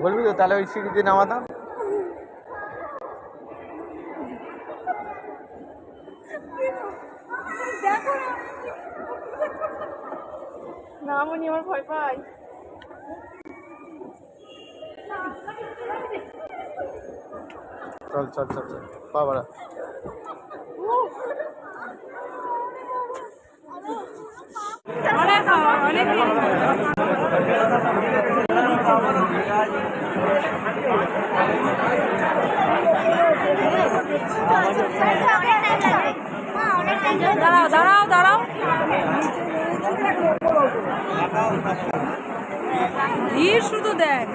বলবি তো তাহলে ওই সিঁড়ি দিয়ে নামাতাম দেখো না। না মনি আমার ভয় পাই চল চল চল চল বাবারা। দাঁড়াও দাঁড়াও দাঁড়াও। ভিড় শুধু দেখ।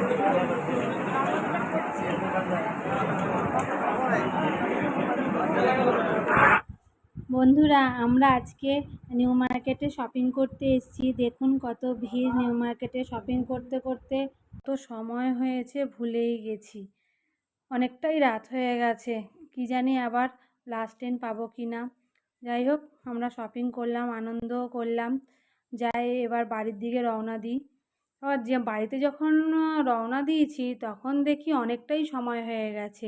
বন্ধুরা, আমরা আজকে নিউ মার্কেটে শপিং করতে এসেছি। দেখুন কত ভিড় নিউ মার্কেটে শপিং করতে করতে। তো সময় হয়েছে, ভুলেই গেছি। অনেকটাই রাত হয়ে গেছে। কি জানি আবার লাস্ট ট্রেন পাবো কি না যাই হোক, আমরা শপিং করলাম, আনন্দও করলাম। যাই, এবার বাড়ির দিকে রওনা দিই। আবার যে বাড়িতে যখন রওনা দিয়েছি, তখন দেখি অনেকটাই সময় হয়ে গেছে।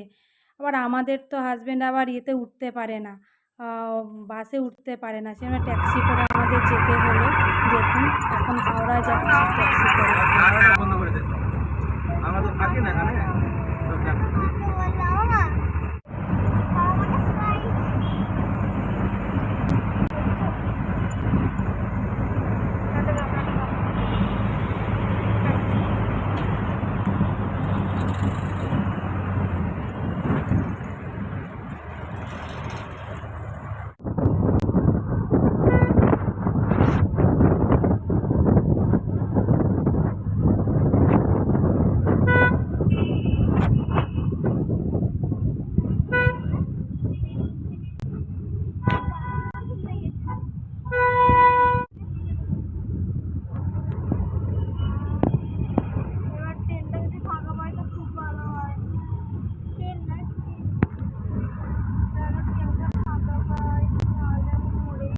আবার আমাদের তো হাজব্যান্ড আবার ইয়েতে উঠতে পারে না। বাসে উঠতে পারে না। সেজন্য ট্যাক্সি করে আমাদের যেতে হলো। দেখুন এখন হাওড়া যাচ্ছি ট্যাক্সি করে।